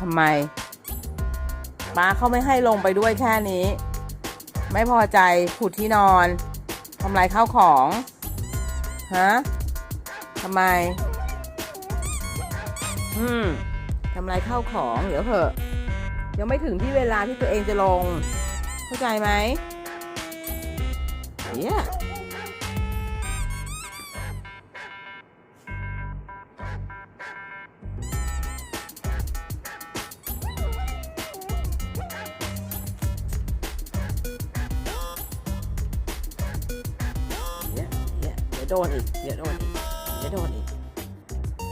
ทำไมป้าเขาไม่ให้ลงไปด้วยแค่นี้ ไม่พอใจขุดที่นอนทำลายข้าวของฮะทำไม อืมทำลายข้าวของเดี๋ยวเถอะยังไม่ถึงที่เวลาที่ตัวเองจะลง เข้าใจไหมเนี่ย ยวเดี๋ยวโดนอีกเดี๋ยวโดนอีกเดี๋ยวโดนอีก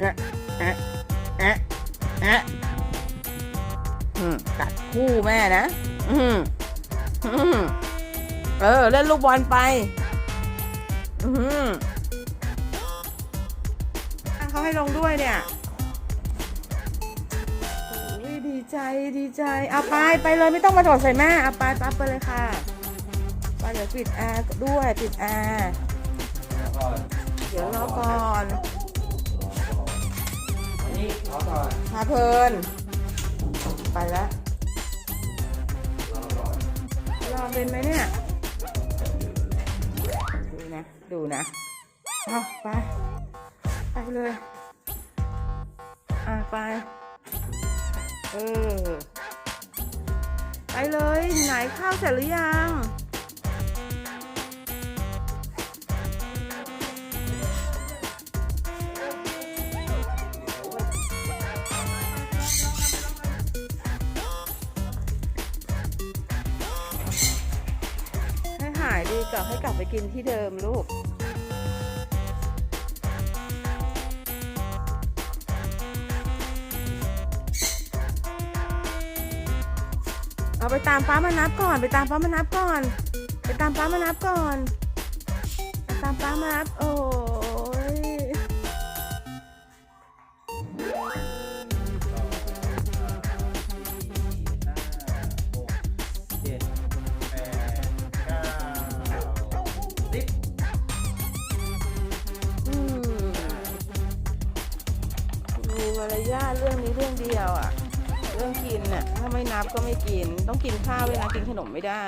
แอะแอะแอะแอะอืมกัดคู่แม่นะ อืมอืมเออ เล่นลูกบอลไป อืมเขาให้ลงด้วยเนี่ยดีใจดีใจ เอาไปไปเลยไม่ต้องมาถอดใส่แม่เอาไปปั๊บไปเลยค่ะไปเดี๋ยวปิดแอร์ด้วยปิดแอร์ เดี๋ยวรอก่อนอันนี้รอก่อนพาเพลิน ไปแล้วรอก่อนรอเป็นไหมเนี่ย ดูนะ ดูนะ เอาไป ไปเลย อะไป เออ ไปเลย ไหนข้าวเสร็จหรือยัง กลับให้กลับไปกินที่เดิมลูกเอาไปตามป้ามานับก่อน ไปตามป้ามานับก่อน ไปตามป้ามานับก่อน ไปตามป้ามานับโอ้ ยาเรื่องนี้เรื่องเดียวอะเรื่องกินน่ะ ถ้าไม่นับก็ไม่กิน ต้องกินข้าวด้วยนะ กินขนมไม่ได้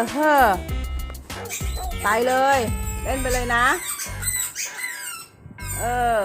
อเฮ้อไปเลย เล่นไปเลยนะ เออ